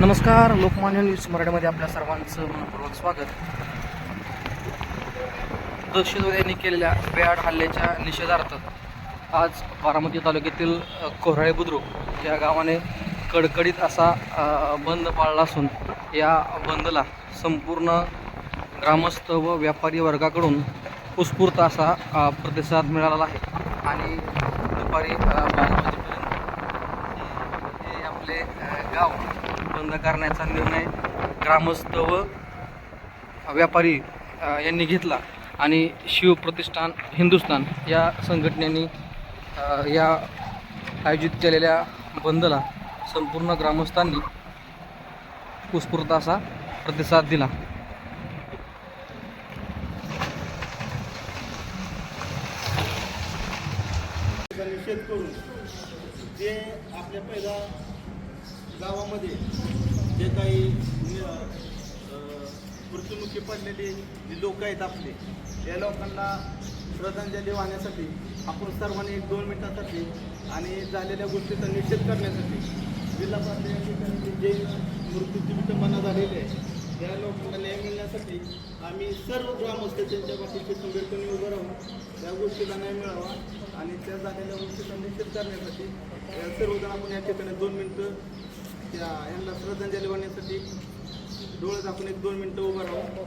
नमस्कार लोकमान्य न्यूज मराठीमध्ये आपल्या सर्वांचं मनपूर्वक स्वागत. दहशतवाद्यांनी केलेल्या बेआड हल्ल्याच्या निषेधार्थ आज बारामती तालुक्यातील कोराळे बुद्रुक या गावाने कडकडीत असा बंद पाळला असून या बंदला संपूर्ण ग्रामस्थ व व्यापारी वर्गाकडून उत्स्फूर्त असा प्रतिसाद मिळालेला आहे. आणि दुपारी आपले गाव बंद करण्याचा निर्णय ग्रामस्थ व व्यापारी यांनी घेतला. आणि शिवप्रतिष्ठान हिंदुस्थान या संघटनेने या आयोजित केलेल्या बंदला संपूर्ण ग्रामस्थांनी उत्स्फूर्त असा प्रतिसाद दिला. निषेध करून जे आपल्या पहिला गावामध्ये जे काही मृत्युमुखी पडलेले जे लोक आहेत आपले या लोकांना श्रद्धांजली वाहण्यासाठी आपण सर्वांनी एक दोन मिनिटासाठी आणि झालेल्या गोष्टीचा निषेध करण्यासाठी जिल्हा पातळी या ठिकाणी जे मृत्यूची विटंबना झालेली आहे त्या लोकांना न्याय मिळण्यासाठी आम्ही सर्व ग्रामस्थ त्यांच्या बाबतीचे संघटने उभं राहून त्या गोष्टीला न्याय मिळावा आणि त्या झालेल्या गोष्टीचा निषेध करण्यासाठी या सर्वजण आपण या ठिकाणी दोन मिनटं त्या यांना श्रद्धांजली वाहण्यासाठी डोळे झाकून एक दोन मिनटं उभं राहू.